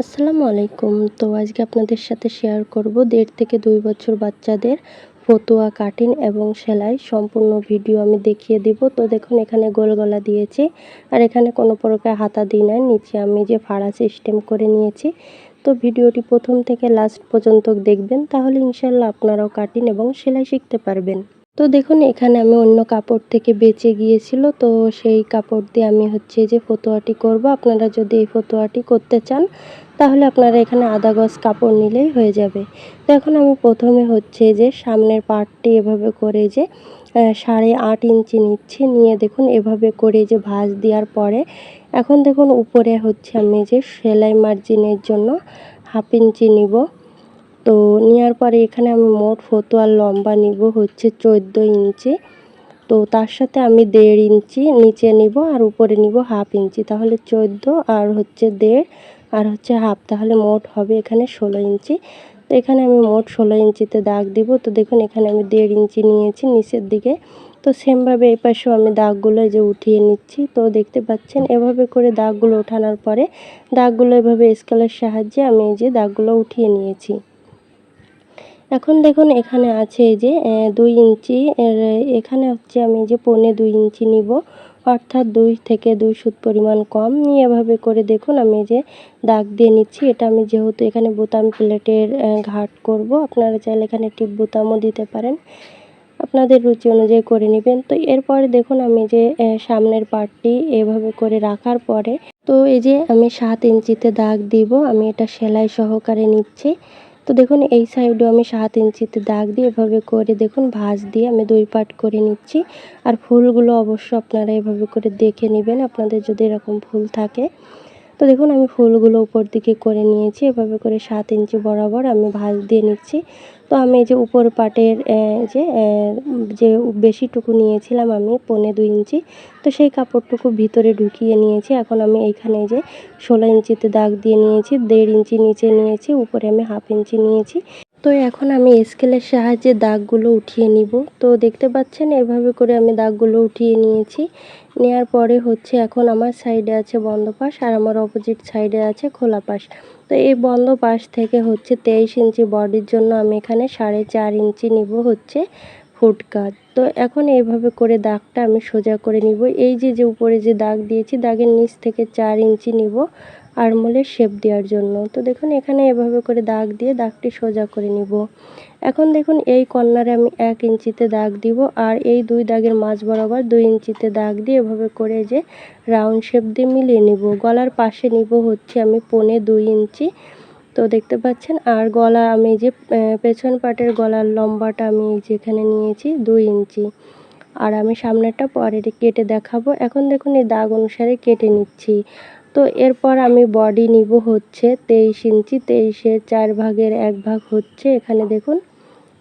আসসালামু আলাইকুম। তো আজকে আপনাদের সাথে শেয়ার করব দেড় থেকে দুই বছর বাচ্চাদের ফতুয়া কাটিং এবং সেলাই সম্পূর্ণ ভিডিও আমি দেখিয়ে দিব। তো দেখুন, এখানে গোল গলা দিয়েছি আর এখানে কোনো প্রকার হাতা দিই নাই। নিচে আমি যে ফাড়া সিস্টেম করে নিয়েছি। তো ভিডিওটি প্রথম থেকে লাস্ট পর্যন্ত দেখবেন, তাহলে ইনশাল্লাহ আপনারাও কাটিং এবং সেলাই শিখতে পারবেন। তো দেখুন, এখানে আমি অন্য কাপড় থেকে বেঁচে গিয়েছিল। তো সেই কাপড় দিয়ে আমি হচ্ছে যে ফতোয়াটি করব। আপনারা যদি এই ফতোয়াটি করতে চান, তাহলে আপনারা এখানে আদা গজ কাপড় নিলেই হয়ে যাবে। তো এখন আমি প্রথমে হচ্ছে যে সামনের পার্টটি এভাবে করে যে সাড়ে আট ইঞ্চি নিচ্ছি। নিয়ে দেখুন, এভাবে করে যে ভাঁজ দেওয়ার পরে, এখন দেখুন, উপরে হচ্ছে আমি যে সেলাই মার্জিনের জন্য হাফ ইঞ্চি নিব। তো নেওয়ার পরে এখানে আমি মোট ফতুয়ার লম্বা নিব হচ্ছে চোদ্দ ইঞ্চি। তো তার সাথে আমি দেড় ইঞ্চি নিচে নিব আর উপরে নিব হাফ ইঞ্চি। তাহলে চোদ্দ আর হচ্ছে দেড় আর হচ্ছে হাফ, তাহলে মোট হবে এখানে ষোলো ইঞ্চি। তো এখানে আমি মোট ষোলো ইঞ্চিতে দাগ দিব। তো দেখুন, এখানে আমি দেড় ইঞ্চি নিয়েছি নিচের দিকে। তো সেমভাবে এই পাশেও আমি দাগগুলো যে উঠিয়ে নিচ্ছি। তো দেখতে পাচ্ছেন, এভাবে করে দাগগুলো ওঠানোর পরে দাগগুলো এভাবে স্কেলের সাহায্যে আমি এই যে দাগগুলো উঠিয়ে নিয়েছি। এখন দেখুন এখানে আছে যে দুই ইঞ্চি এখানে হচ্ছে আমি যে পৌনে দুই ইঞ্চি নিব, অর্থাৎ দুই থেকে দুই সুত পরিমাণ কম। নিয়ে এভাবে করে দেখুন আমি যে দাগ দিয়ে নিচ্ছি, এটা আমি যেহেতু এখানে বোতাম প্লেটের ঘাট করব, আপনারা চাইলে এখানে টিপ বোতামও দিতে পারেন। আপনাদের রুচি অনুযায়ী করে নেবেন। তো এরপরে দেখুন আমি যে সামনের পার্টটি এভাবে করে রাখার পরে, তো এই যে আমি সাত ইঞ্চিতে দাগ দিব, আমি এটা সেলাই সহকারে নিচ্ছি। তো দেখুন, এই সাইডেও আমি সাত ইঞ্চিতে দাগ দিয়ে এভাবে করে দেখুন, ভাঁজ দিয়ে আমি দুই পাট করে নিচ্ছি। আর ফুলগুলো অবশ্য আপনারা এভাবে করে দেখে নেবেন, আপনাদের যদি এরকম ফুল থাকে। তো দেখুন, আমি ফুলগুলো উপর দিকে করে নিয়েছি, এভাবে করে সাত ইঞ্চি বরাবর আমি ভাঁজ দিয়ে নিচ্ছি। তো আমি এই যে উপর পাটের যে যে বেশিটুকু নিয়েছিলাম আমি পনে দুই ইঞ্চি, তো সেই কাপড়টুকু ভিতরে ঢুকিয়ে নিয়েছি। এখন আমি এইখানে যে ষোলো ইঞ্চিতে দাগ দিয়ে নিয়েছি, দেড় ইঞ্চি নিচে নিয়েছি, উপরে আমি হাফ ইঞ্চি নিয়েছি। তো এখন আমি স্কেলের সাহায্যে দাগগুলো উঠিয়ে নিব। তো দেখতে পাচ্ছেন, এভাবে করে আমি দাগগুলো উঠিয়ে নিয়েছি। নেওয়ার পরে হচ্ছে এখন আমার সাইডে আছে বন্ধ পাশ আর আমার অপোজিট সাইডে আছে খোলা পাশ। তো এই বন্ধ পাশ থেকে হচ্ছে তেইশ ইঞ্চি বডির জন্য আমি এখানে সাড়ে চার ইঞ্চি নিব হচ্ছে ফুট কাট তো এখন এইভাবে করে দাগটা আমি সোজা করে নিব। এই যে যে উপরে যে দাগ দিয়েছি, দাগের নিচ থেকে চার ইঞ্চি নিব আরমোলের শেপ দেওয়ার জন্য। তো দেখুন, এখানে এভাবে করে দাগ দিয়ে দাগটি সোজা করে নিব। এখন দেখুন, এই কর্নারে আমি এক ইঞ্চিতে দাগ দিব আর এই দুই দাগের মাঝ বরাবর দুই ইঞ্চিতে দাগ দিয়ে এভাবে করে যে রাউন্ড শেপ দিয়ে মিলিয়ে নিব। গলার পাশে নিব হচ্ছে আমি পনে দুই ইঞ্চি। তো দেখতে পাচ্ছেন, আর গলা আমি যে পেছন পাটের গলার লম্বাটা আমি যেখানে নিয়েছি দুই ইঞ্চি। আর আমি সামনেরটা পরে কেটে দেখাবো। এখন দেখুন, এই দাগ অনুসারে কেটে নিচ্ছি। তো এরপর আমি বডি নিব হচ্ছে তেইশ ইঞ্চি তেইশের চার ভাগের এক ভাগ হচ্ছে। এখানে দেখুন,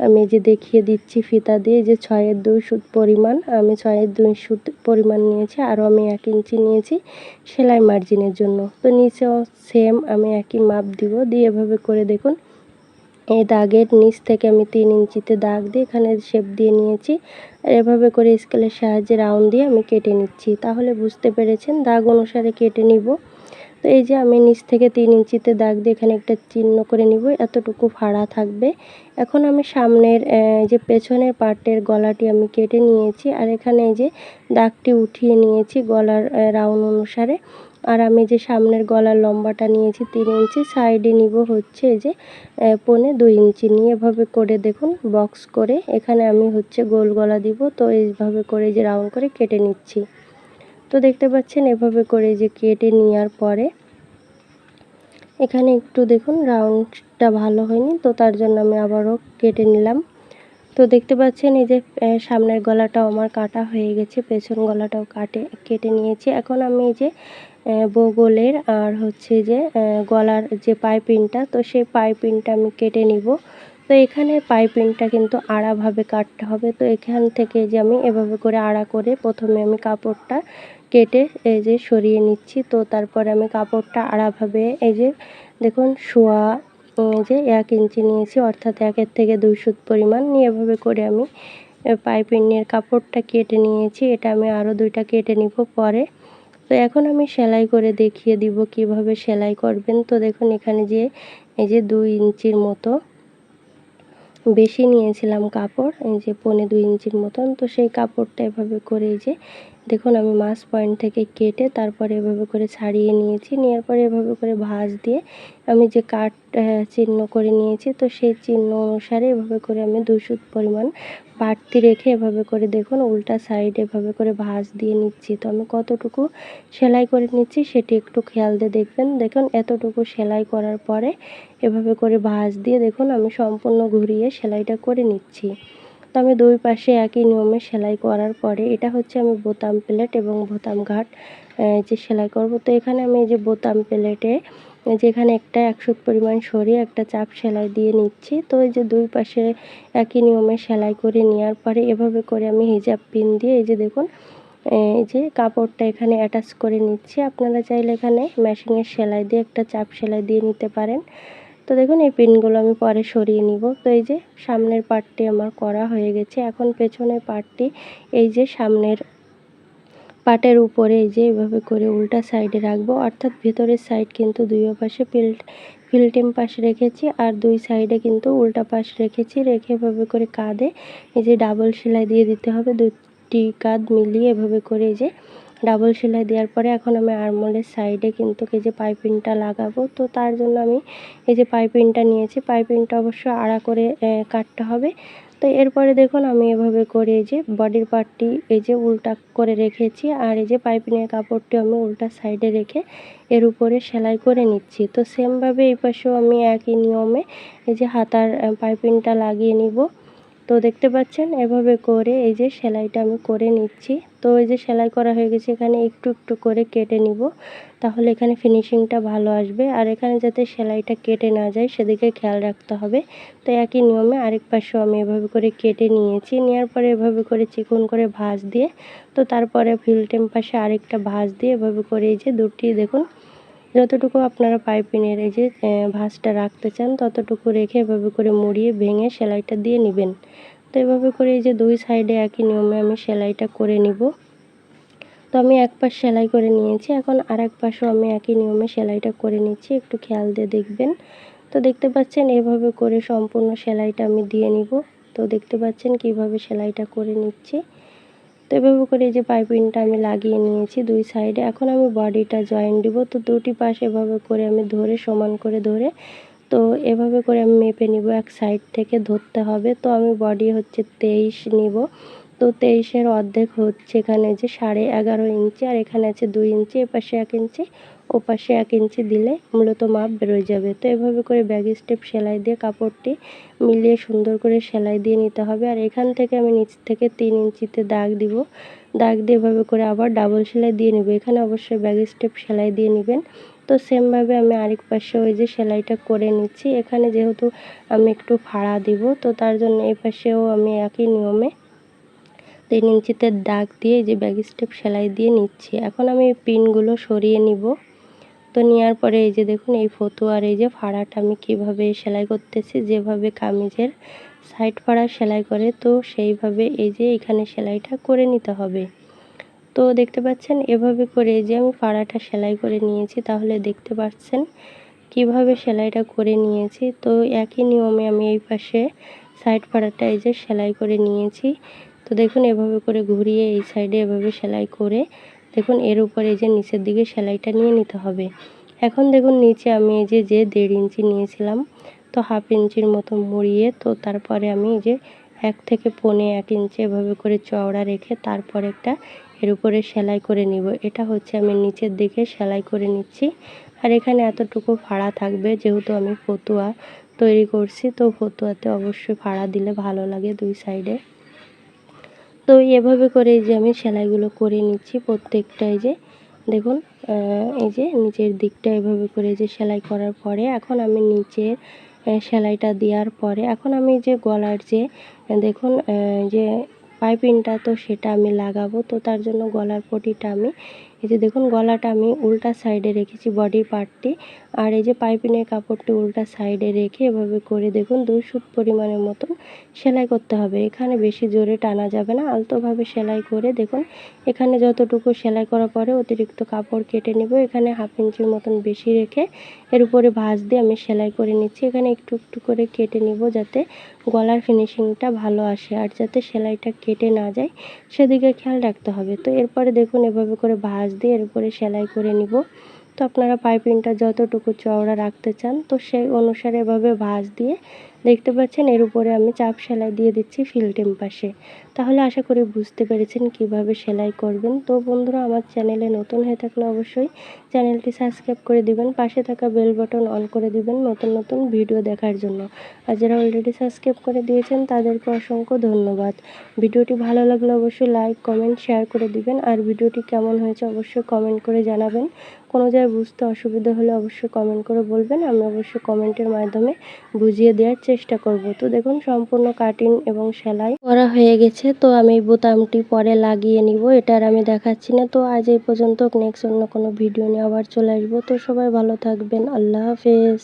আমি যে দেখিয়ে দিচ্ছি ফিতা দিয়ে যে ছয়ের দুই সুত পরিমাণ, আমি ছয়ের দুই সুত পরিমাণ নিয়েছি, আরও আমি এক ইঞ্চি নিয়েছি সেলাই মার্জিনের জন্য। তো নিচেও সেম আমি একই মাপ দিব, দিয়ে এভাবে করে দেখুন এই দাগের নিচ থেকে আমি তিন ইঞ্চিতে দাগ দিয়ে এখানে শেপ দিয়ে নিয়েছি। আর এভাবে করে স্কেলের সাহায্যে রাউন্ড দিয়ে আমি কেটে নিচ্ছি। তাহলে বুঝতে পেরেছেন, দাগ অনুসারে কেটে নিব। তো এই যে আমি নিচ থেকে তিন ইঞ্চিতে দাগ দিয়ে এখানে একটা চিহ্ন করে নিব, এতটুকু ফাড়া থাকবে। এখন আমি সামনের যে পেছনের পার্টের গলাটি আমি কেটে নিয়েছি। আর এখানে এই যে দাগটি উঠিয়ে নিয়েছি গলার রাউন্ড অনুসারে। আর আমি যে সামনের গলার লম্বাটা নিয়েছি তিন ইঞ্চি সাইডে নিব হচ্ছে যে পনে দুই ইঞ্চি। নিয়ে এভাবে করে দেখুন বক্স করে এখানে আমি হচ্ছে গোল গলা দিব। তো এইভাবে করে যে রাউন্ড করে কেটে নিচ্ছি। তো দেখতে পাচ্ছেন এভাবে করে যে কেটে নেওয়ার পরে এখানে একটু দেখুন রাউন্ডটা ভালো হয়নি, তো তার জন্য আমি আবারও কেটে নিলাম। তো দেখতে পাচ্ছেন এই যে সামনের গলাটাও আমার কাটা হয়ে গেছে, পেছন গলাটাও কাটে, কেটে নিয়েছি। এখন আমি এই যে বগলের আর হচ্ছে যে গলার যে পাইপিংটা, তো সেই পাইপিংটা আমি কেটে নিব। তো এখানে পাইপিংটা কিন্তু আড়াভাবে কাটতে হবে। তো এখান থেকে যে আমি এভাবে করে আড়া করে প্রথমে আমি কাপড়টা কেটে এই যে সরিয়ে নিচ্ছি। তো তারপরে আমি কাপড়টা আড়াভাবে এই যে, দেখুন শোয়া যে এক ইঞ্চি নিয়েছি, অর্থাৎ একের থেকে দুই সুত পরিমাণ নিয়ে এভাবে করে আমি পাইপিংয়ের কাপড়টা কেটে নিয়েছি। এটা আমি আরও দুইটা কেটে নিব পরে। তো এখন আমি সেলাই করে দেখিয়ে দিব কীভাবে সেলাই করবেন। তো দেখুন এখানে যে, এই যে দুই ইঞ্চির মতো বেশি নিয়েছিলাম কাপড়, এই যে পনে দুই ইঞ্চির মতন। তো সেই কাপড়টা এভাবে করে এই যে দেখুন, আমি মাছ পয়েন্ট থেকে কেটে তারপরে এভাবে করে ছাড়িয়ে নিয়েছি। নেওয়ার পরে এভাবে করে ভাঁজ দিয়ে আমি যে কাট চিহ্ন করে নিয়েছি, তো সেই চিহ্ন অনুসারে এভাবে করে আমি দুশো পরিমাণ বাড়তি রেখে এভাবে করে দেখুন, উল্টা সাইড এভাবে করে ভাঁজ দিয়ে নিচ্ছি। তো আমি কতটুকু সেলাই করে নিচ্ছি সেটি একটু খেয়াল দিয়ে দেখবেন। দেখুন, এতটুকু সেলাই করার পরে এভাবে করে ভাঁজ দিয়ে দেখুন, আমি সম্পূর্ণ ঘুরিয়ে সেলাইটা করে নিচ্ছি। তো আমি দুই পাশে একই নিয়মে সেলাই করার পরে এটা হচ্ছে আমি বোতাম প্লেট এবং বোতাম ঘাট যে সেলাই করব। তো এখানে আমি যে বোতাম প্লেটে যেখানে একটা একশো পরিমাণ সরিয়ে একটা চাপ সেলাই দিয়ে নিচ্ছি। তো এই যে দুই পাশে একই নিয়মে সেলাই করে নেওয়ার পরে এভাবে করে আমি হিজাব পিন দিয়ে এই যে দেখুন এই যে কাপড়টা এখানে অ্যাটাচ করে নিচ্ছি। আপনারা চাইলে এখানে মেশিনের সেলাই দিয়ে একটা চাপ সেলাই দিয়ে নিতে পারেন। তো দেখুন, এই পিনগুলো আমি পরে সরিয়ে নিব। তো এই যে সামনের পার্টটি আমার করা হয়ে গেছে। এখন পেছনের পার্টটি এই যে সামনের পাটের উপরে এই যে এভাবে করে উল্টা সাইডে রাখব। অর্থাৎ ভেতরের সাইড কিন্তু দুই পাশে ফিল্ট ফিল্টিম পাশ রেখেছি আর দুই সাইডে কিন্তু উল্টা পাশ রেখেছি। রেখে এভাবে করে কাঁধে এই যে ডাবল সেলাই দিয়ে দিতে হবে। দুটি কাঁধ মিলিয়ে এভাবে করে এই যে ডাবল সেলাই দেওয়ার পরে এখন আমি আরমোলের সাইডে কিন্তু এই যে পাইপিংটা লাগাবো। তো তার জন্য আমি এই যে পাইপিংটা নিয়েছি। পাইপিংটা অবশ্য আড়া করে কাটতে হবে। তো এরপরে দেখুন আমি এভাবে করে এই যে বডির পার্টটি এই যে উল্টা করে রেখেছি। আর এই যে পাইপিংয়ের কাপড়টি আমি উল্টা সাইডে রেখে এর উপরে সেলাই করে নিচ্ছি। তো সেমভাবে এই পাশেও আমি একই নিয়মে এই যে হাতার পাইপিংটা লাগিয়ে নিব। তো দেখতে পাচ্ছেন, এভাবে করে এই যে সেলাইটা আমি করে নিচ্ছি। তো এই যে সেলাই করা হয়ে গেছে, এখানে একটু একটু করে কেটে নিব, তাহলে এখানে ফিনিশিংটা ভালো আসবে। আর এখানে যাতে সেলাইটা কেটে না যায়, সেদিকে খেয়াল রাখতে হবে। তো একই নিয়মে আরেক পাশেও আমি এভাবে করে কেটে নিয়েছি। নেওয়ার পরে এভাবে করে চিকন করে ভাঁজ দিয়ে, তো তারপরে ফিল্টেম পাশে আরেকটা ভাঁজ দিয়ে এভাবে করে এই যে দুটি, দেখুন যতটুকু আপনারা পাইপিনের এই যে ভাঁজটা রাখতে চান, ততটুকু রেখে এভাবে করে মুড়িয়ে ভেঙে সেলাইটা দিয়ে নেবেন। তো এভাবে করে এই যে দুই সাইডে একই নিয়মে আমি সেলাইটা করে নিব। তো আমি এক পাশ সেলাই করে নিয়েছি, এখন আর এক পাশও আমি একই নিয়মে সেলাইটা করে নিচ্ছি, একটু খেয়াল দিয়ে দেখবেন। তো দেখতে পাচ্ছেন এভাবে করে সম্পূর্ণ সেলাইটা আমি দিয়ে নিব। তো দেখতে পাচ্ছেন কীভাবে সেলাইটা করে নিচ্ছি। তো এভাবে করে এই যে পাইপিংটা আমি লাগিয়ে নিয়েছি দুই সাইডে। এখন আমি বডিটা জয়েন দিব। তো দুটি পাশ এভাবে করে আমি ধরে, সমান করে ধরে, তো এভাবে করে আমি মেপে নিব। এক সাইড থেকে ধরতে হবে। তো আমি বডি হচ্ছে তেইশ নিব। তো তেইশের অর্ধেক হচ্ছে এখানে যে সাড়ে এগারো ইঞ্চি, আর এখানে আছে দুই ইঞ্চি, এপাশে এক ইঞ্চি ও পাশে এক ইঞ্চি দিলে মূলত মাপ বেরোয় যাবে। তো এভাবে করে ব্যাগ স্টেপ সেলাই দিয়ে কাপড়টি মিলিয়ে সুন্দর করে সেলাই দিয়ে নিতে হবে। আর এখান থেকে আমি নিচ থেকে তিন ইঞ্চিতে দাগ দিব। দাগ দিয়ে এভাবে করে আবার ডাবল সেলাই দিয়ে নেব। এখানে অবশ্যই ব্যাগ স্টেপ সেলাই দিয়ে নেবেন। তো সেমভাবে আমি আরেক পাশে ওই যে সেলাইটা করে নিচ্ছি। এখানে যেহেতু আমি একটু ফাড়া দিব, তো তার জন্য এই পাশেও আমি একই নিয়মে তিন ইঞ্চিতে দাগ দিয়ে যে ব্যাগ স্টেপ সেলাই দিয়ে নিচ্ছি। এখন আমি পিনগুলো সরিয়ে নিব। তো নেওয়ার পরে এই যে দেখুন, এই ফতুয়ার এই যে ফাড়াটা আমি কীভাবে সেলাই করতেছি, যেভাবে কামিজের সাইড ফাড়া সেলাই করে, তো সেইভাবে এই যে এখানে সেলাইটা করে নিতে হবে। তো দেখতে পাচ্ছেন, এভাবে করে যে আমি ফাড়াটা সেলাই করে নিয়েছি, তাহলে দেখতে পাচ্ছেন কীভাবে সেলাইটা করে নিয়েছি। তো একই নিয়মে আমি এই পাশে সাইড ফাড়াটা এই যে সেলাই করে নিয়েছি। তো দেখুন, এভাবে করে ঘুরিয়ে এই সাইডে এভাবে সেলাই করে দেখুন, এর উপরে যে নিচের দিকে সেলাইটা নিয়ে নিতে হবে। এখন দেখুন, নিচে আমি এই যে যে দেড় ইঞ্চি নিয়েছিলাম, তো হাফ ইঞ্চির মতো মুড়িয়ে, তো তারপরে আমি এই যে এক থেকে পনে এক ইঞ্চি এভাবে করে চওড়া রেখে তারপর একটা এর উপরে সেলাই করে নিব। এটা হচ্ছে আমি নিচের দিকে সেলাই করে নিচ্ছি। আর এখানে এতটুকু ফাড়া থাকবে, যেহেতু আমি ফতুয়া তৈরি করছি, তো ফতুয়াতে অবশ্যই ফাড়া দিলে ভালো লাগে দুই সাইডে। তো এভাবে করে যে আমি সেলাইগুলো করে নিচ্ছি প্রত্যেকটাই যে, দেখুন এই যে নিচের দিকটা এভাবে করে যে সেলাই করার পরে, এখন আমি নিচের সেলাইটা দেওয়ার পরে, এখন আমি যে গলার যে, দেখুন যে পাইপিংটা তো সেটা আমি লাগাবো, তো তার জন্য গলার পটিটা আমি এই যে দেখুন গলাটা আমি উল্টা সাইডে রেখেছি বডির পার্টটি আর এই যে পাইপিনের কাপড়টি উল্টা সাইডে রেখে এভাবে করে দেখুন দুই সুত পরিমাণের মতন সেলাই করতে হবে। এখানে বেশি জোরে টানা যাবে না, আলতোভাবে সেলাই করে দেখুন এখানে যতটুকু সেলাই করার পরে অতিরিক্ত কাপড় কেটে নেব। এখানে হাফ ইঞ্চির মতন বেশি রেখে এর উপরে ভাঁজ দিয়ে আমি সেলাই করে নিচ্ছি। এখানে একটু একটু করে কেটে নিব যাতে গলার ফিনিশিংটা ভালো আসে আর যাতে সেলাইটা কেটে না যায়, সেদিকে খেয়াল রাখতে হবে। তো এরপরে দেখুন এভাবে করে ভাঁজ দিয়ে এর উপরে সেলাই করে নিব। তো আপনারা পাইপিংটা যতটুকু চওড়া রাখতে চান, তো সেই অনুসারে এভাবে ভাঁজ দিয়ে দেখতে পাচ্ছেন, এর উপরে আমি চাপ সেলাই দিয়ে দিচ্ছি ফিল্টিম পাশে। তাহলে আশা করি বুঝতে পেরেছেন কীভাবে সেলাই করবেন। তো বন্ধুরা, আমার চ্যানেলে নতুন হয়ে থাকলে অবশ্যই চ্যানেলটি সাবস্ক্রাইব করে দিবেন, পাশে থাকা বেল বাটন অন করে দিবেন নতুন নতুন ভিডিও দেখার জন্য। আর যারা অলরেডি সাবস্ক্রাইব করে দিয়েছেন, তাদেরকে অসংখ্য ধন্যবাদ। ভিডিওটি ভালো লাগলে অবশ্যই লাইক কমেন্ট শেয়ার করে দিবেন। আর ভিডিওটি কেমন হয়েছে অবশ্যই কমেন্ট করে জানাবেন। কোনো জায়গায় বুঝতে অসুবিধা হলে অবশ্যই কমেন্ট করে বলবেন। আমি অবশ্যই কমেন্টের মাধ্যমে বুঝিয়ে দেওয়ার চেষ্টা করব। তো দেখুন, সম্পূর্ণ কাটিং এবং সেলাই করা হয়ে গেছে। তো আমি বোতামটি পরে লাগিয়ে নিব। এটার আমি দেখাচ্ছি না। তো আজ এই পর্যন্ত নেক্সট অন্য কোনো ভিডিও নিয়ে আবার চলে আসব। তো সবাই ভালো থাকবেন। আল্লাহ হাফেজ।